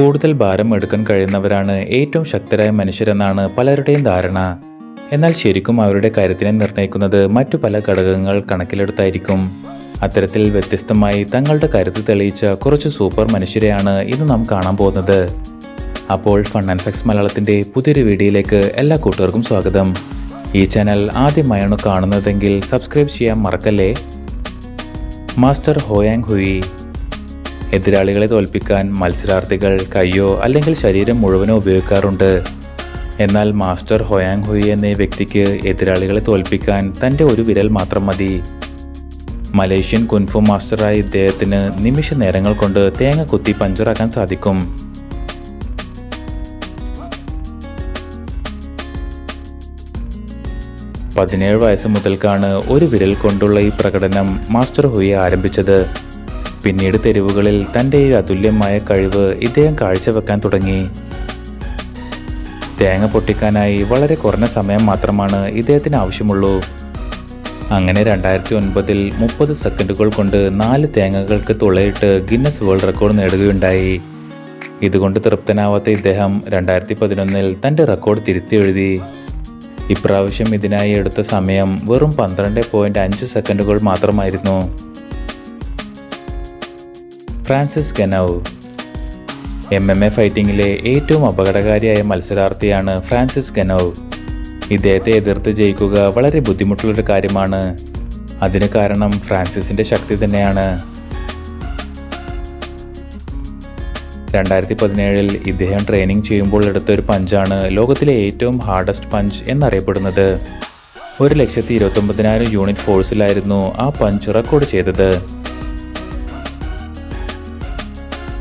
കൂടുതൽ ഭാരം എടുക്കാൻ കഴിയുന്നവരാണ് ഏറ്റവും ശക്തരായ മനുഷ്യരെന്നാണ് പലരുടെയും ധാരണ. എന്നാൽ ശരിക്കും അവരുടെ കാര്യത്തിനെ നിർണയിക്കുന്നത് മറ്റു പല ഘടകങ്ങൾ കണക്കിലെടുത്തായിരിക്കും. അത്തരത്തിൽ വ്യത്യസ്തമായി തങ്ങളുടെ കരുത്ത് തെളിയിച്ച കുറച്ച് സൂപ്പർ മനുഷ്യരെയാണ് ഇന്ന് നാം കാണാൻ പോകുന്നത്. അപ്പോൾ ഫൺ ആൻഡ് ഫെക്സ് മലയാളത്തിന്റെ പുതിയൊരു വീഡിയോയിലേക്ക് എല്ലാ കൂട്ടുകാർക്കും സ്വാഗതം. ഈ ചാനൽ ആദ്യമായാണ് കാണുന്നതെങ്കിൽ സബ്സ്ക്രൈബ് ചെയ്യാൻ മറക്കല്ലേ? Master Hoyang Hui. എതിരാളികളെ തോൽപ്പിക്കാൻ മത്സരാർത്ഥികൾ കയ്യോ അല്ലെങ്കിൽ ശരീരം മുഴുവനോ ഉപയോഗിക്കാറുണ്ട്. എന്നാൽ മാസ്റ്റർ ഹൊയാങ് ഹുയി എന്ന വ്യക്തിക്ക് എതിരാളികളെ തോൽപ്പിക്കാൻ തന്റെ ഒരു വിരൽ മാത്രം മതി. മലേഷ്യൻ കുൻഫു മാസ്റ്ററായ ഇദ്ദേഹത്തിന് നിമിഷ നേരങ്ങൾ കൊണ്ട് തേങ്ങ കുത്തി പഞ്ചറാക്കാൻ സാധിക്കും. പതിനേഴ് വയസ്സ് മുതൽക്കാണ് ഒരു വിരൽ കൊണ്ടുള്ള ഈ പ്രകടനം മാസ്റ്റർ ഹുയി ആരംഭിച്ചത്. പിന്നീട് തെരുവുകളിൽ തന്റെ ഈ അതുല്യമായ കഴിവ് ഇദ്ദേഹം കാഴ്ചവെക്കാൻ തുടങ്ങി. തേങ്ങ പൊട്ടിക്കാനായി വളരെ കുറഞ്ഞ സമയം മാത്രമാണ് ഇദ്ദേഹത്തിന് ആവശ്യമുള്ളൂ. അങ്ങനെ രണ്ടായിരത്തി ഒൻപതിൽ മുപ്പത് സെക്കൻഡുകൾ കൊണ്ട് നാല് തേങ്ങകൾക്ക് തുളയിട്ട് ഗിന്നസ് വേൾഡ് റെക്കോർഡ് നേടുകയുണ്ടായി. ഇതുകൊണ്ട് തൃപ്തനാവാത്ത ഇദ്ദേഹം രണ്ടായിരത്തി പതിനൊന്നിൽ തന്റെ റെക്കോർഡ് തിരുത്തി എഴുതി ഇപ്രാവശ്യം ഇതിനായി എടുത്ത സമയം വെറും പന്ത്രണ്ട് പോയിന്റ് അഞ്ച് സെക്കൻഡുകൾ മാത്രമായിരുന്നു. Francis Ngannou. M M A ഫൈറ്റിംഗിലെ ഏറ്റവും അപകടകാരിയായ മത്സരാർത്ഥിയാണ് ഫ്രാൻസിസ് ഗനൌ. ഇദ്ദേഹത്തെ എതിർത്ത് ജയിക്കുക വളരെ ബുദ്ധിമുട്ടുള്ളൊരു കാര്യമാണ്. അതിന് കാരണം ഫ്രാൻസിസിന്റെ ശക്തി തന്നെയാണ്. രണ്ടായിരത്തി പതിനേഴിൽ ഇദ്ദേഹം ട്രെയിനിങ് ചെയ്യുമ്പോൾ എടുത്ത ഒരു പഞ്ചാണ് ലോകത്തിലെ ഏറ്റവും ഹാർഡസ്റ്റ് പഞ്ച് എന്നറിയപ്പെടുന്നത്. ഒരു ലക്ഷത്തി ഇരുപത്തൊമ്പതിനായിരം യൂണിറ്റ് ഫോഴ്സിലായിരുന്നു ആ പഞ്ച് റെക്കോർഡ് ചെയ്തത്.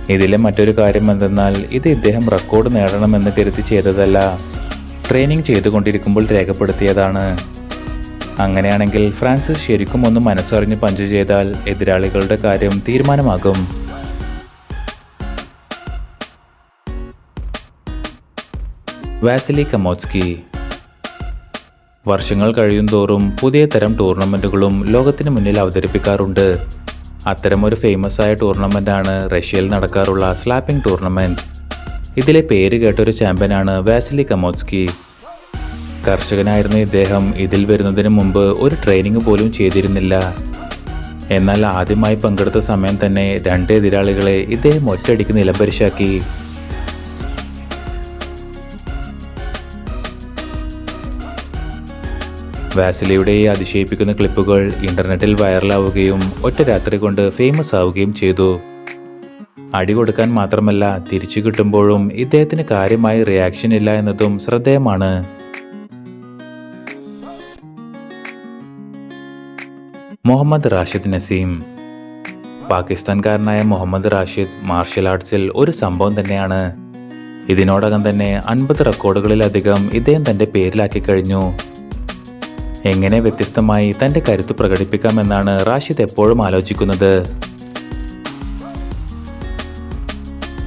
ഇതിലെ മറ്റൊരു കാര്യം എന്തെന്നാൽ ഇത് ഇദ്ദേഹം റെക്കോർഡ് നേടണമെന്ന് കരുതി ചെയ്തതല്ല. ട്രെയിനിങ് ചെയ്തുകൊണ്ടിരിക്കുമ്പോൾ രേഖപ്പെടുത്തിയതാണ്. അങ്ങനെയാണെങ്കിൽ ഫ്രാൻസിസ് ശരിക്കും ഒന്ന് മനസ്സറിഞ്ഞ് പഞ്ച് ചെയ്താൽ എതിരാളികളുടെ കാര്യം തീരുമാനമാകും. Vasily Kamotsky. വർഷങ്ങൾ കഴിയും തോറും പുതിയ തരം ടൂർണമെന്റുകളും ലോകത്തിന് മുന്നിൽ അവതരിപ്പിക്കാറുണ്ട്. അത്തരമൊരു ഫേമസ് ആയ ടൂർണമെന്റാണ് റഷ്യയിൽ നടക്കാറുള്ള സ്ലാപ്പിംഗ് ടൂർണമെന്റ് ഇതിലെ പേര് കേട്ടൊരു ചാമ്പ്യനാണ് വാസിലി കമോസ്കി കർഷകനായിരുന്ന ഇദ്ദേഹം ഇതിൽ വരുന്നതിന് മുമ്പ് ഒരു ട്രെയിനിങ് പോലും ചെയ്തിരുന്നില്ല. എന്നാൽ ആദ്യമായി പങ്കെടുത്ത സമയം തന്നെ രണ്ട് എതിരാളികളെ ഇദ്ദേഹം ഒറ്റയടിക്ക് നിലംപരിശാക്കി. വാസിലിയുടെ ഈ അതിശയിപ്പിക്കുന്ന ക്ലിപ്പുകൾ ഇന്റർനെറ്റിൽ വൈറലാവുകയും ഒറ്റ രാത്രി കൊണ്ട് ഫേമസ് ആവുകയും ചെയ്തു. അടി കൊടുക്കാൻ മാത്രമല്ല തിരിച്ചു കിട്ടുമ്പോഴും ഇദ്ദേഹത്തിന് കാര്യമായി റിയാക്ഷൻ ഇല്ല എന്നതും ശ്രദ്ധേയമാണ്. മുഹമ്മദ് റാഷിദ് നസീം. പാകിസ്ഥാൻകാരനായ മുഹമ്മദ് റാഷിദ് മാർഷൽ ആർട്സിൽ ഒരു സംഭവം തന്നെയാണ്. ഇതിനോടകം തന്നെ അൻപത് റെക്കോർഡുകളിലധികം ഇദ്ദേഹം തന്റെ പേരിലാക്കി കഴിഞ്ഞു. എങ്ങനെ വ്യത്യസ്തമായി തന്റെ കരുത്ത് പ്രകടിപ്പിക്കാമെന്നാണ് റാഷിദ് എപ്പോഴും ആലോചിക്കുന്നത്.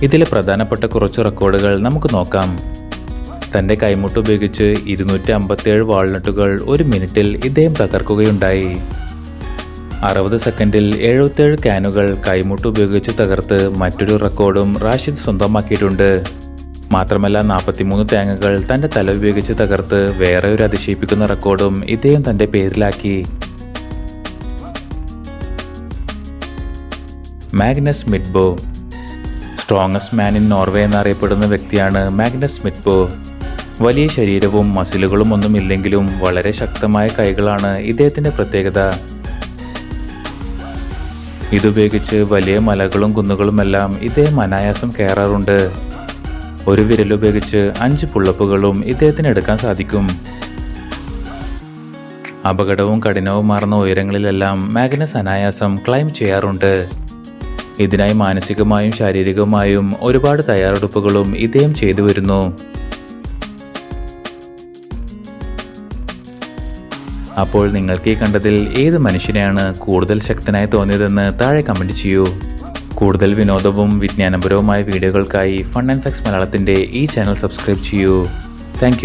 ഇതിലെ പ്രധാനപ്പെട്ട കുറച്ച് റെക്കോർഡുകൾ നമുക്ക് നോക്കാം. തന്റെ കൈമുട്ട് ഉപയോഗിച്ച് ഇരുന്നൂറ്റി അമ്പത്തിയേഴ് വാൾനട്ടുകൾ ഒരു മിനിറ്റിൽ ഇദ്ദേഹം തകർക്കുകയുണ്ടായി. അറുപത് സെക്കൻഡിൽ എഴുപത്തിയേഴ് ക്യാനുകൾ കൈമുട്ട് ഉപയോഗിച്ച് തകർത്ത് മറ്റൊരു റെക്കോർഡും റാഷിദ് സ്വന്തമാക്കിയിട്ടുണ്ട്. മാത്രമല്ല നാൽപ്പത്തിമൂന്ന് തേങ്ങകൾ തന്റെ തല ഉപയോഗിച്ച് തകർത്ത് വേറെ ഒരു അതിശയിപ്പിക്കുന്ന റെക്കോർഡും ഇദ്ദേഹം തന്റെ പേരിലാക്കി. Magnus Midtbo strongest man in Norway എന്നറിയപ്പെടുന്ന വ്യക്തിയാണ് മാഗ്നസ് മിഡ്ബോ വലിയ ശരീരവും മസിലുകളും ഒന്നും ഇല്ലെങ്കിലും വളരെ ശക്തമായ കൈകളാണ് ഇദ്ദേഹത്തിന്റെ പ്രത്യേകത. ഇതുപയോഗിച്ച് വലിയ മലകളും കുന്നുകളുമെല്ലാം ഇദ്ദേഹം അനായാസം കയറാറുണ്ട്. ഒരു വിരലുപയോഗിച്ച് അഞ്ച് പുള്ളപ്പുകളും ഇദ്ദേഹത്തിന് എടുക്കാൻ സാധിക്കും. അപകടവും കഠിനവും മാറുന്ന ഉയരങ്ങളിലെല്ലാം മാഗ്നസ് അനായാസം ക്ലൈം ചെയ്യാറുണ്ട്. ഇതിനായി മാനസികമായും ശാരീരികമായും ഒരുപാട് തയ്യാറെടുപ്പുകളും ഇദ്ദേഹം ചെയ്തു വരുന്നു. അപ്പോൾ നിങ്ങൾക്ക് ഈ കണ്ടതിൽ ഏത് മനുഷ്യനെയാണ് കൂടുതൽ ശക്തനായി തോന്നിയതെന്ന് താഴെ കമന്റ് ചെയ്യൂ. കൂടുതൽ വിനോദവും വിജ്ഞാനപരവുമായ വീഡിയോകൾക്കായി ഫൺ ആൻഡ് ഫെക്സ് മലയാളത്തിന്റെ ഈ ചാനൽ സബ്സ്ക്രൈബ് ചെയ്യൂ. താങ്ക്